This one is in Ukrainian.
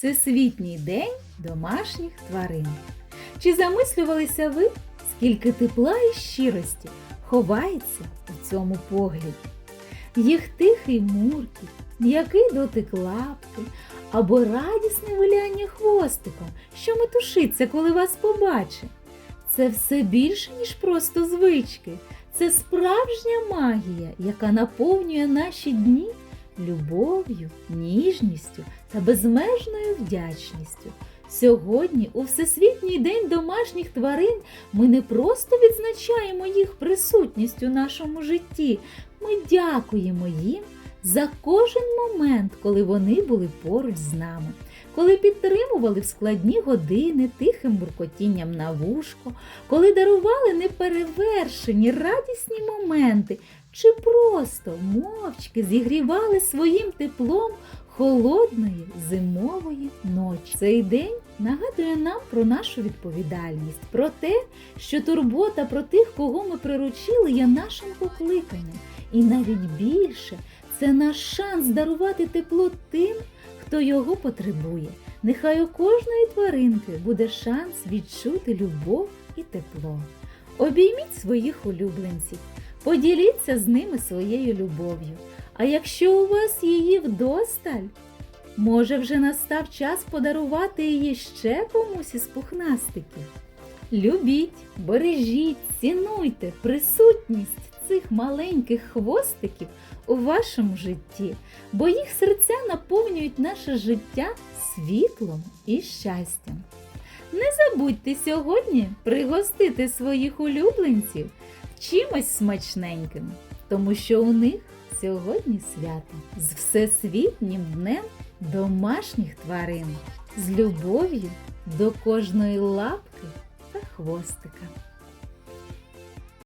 Всесвітній день домашніх тварин. Чи замислювалися ви, скільки тепла і щирості ховається у цьому погляді? Їх тихий муркіт, м'який дотик лапки або радісне виляння хвостиком, що метушиться, коли вас побачить. Це все більше, ніж просто звички. Це справжня магія, яка наповнює наші дні любов'ю, ніжністю та безмежною вдячністю. Сьогодні, у Всесвітній день домашніх тварин, ми не просто відзначаємо їх присутність у нашому житті, ми дякуємо їм за кожен момент, коли вони були поруч з нами, коли підтримували в складні години тихим буркотінням на вушко, коли дарували неперевершені радісні моменти, чи просто мовчки зігрівали своїм теплом холодної зимової ночі. Цей день нагадує нам про нашу відповідальність, про те, що турбота про тих, кого ми приручили, є нашим покликанням. І навіть більше це наш шанс дарувати тепло тим, хто його потребує. Нехай у кожної тваринки буде шанс відчути любов і тепло. Обійміть своїх улюбленців, поділіться з ними своєю любов'ю. А якщо у вас її вдосталь, може вже настав час подарувати її ще комусь із пухнастиків. Любіть, бережіть, цінуйте присутність цих маленьких хвостиків у вашому житті, бо їх серця наповнюють наше життя світлом і щастям. Не забудьте сьогодні пригостити своїх улюбленців чимось смачненьким, тому що у них сьогодні свято з Всесвітнім днем домашніх тварин, з любов'ю до кожної лапки та хвостика.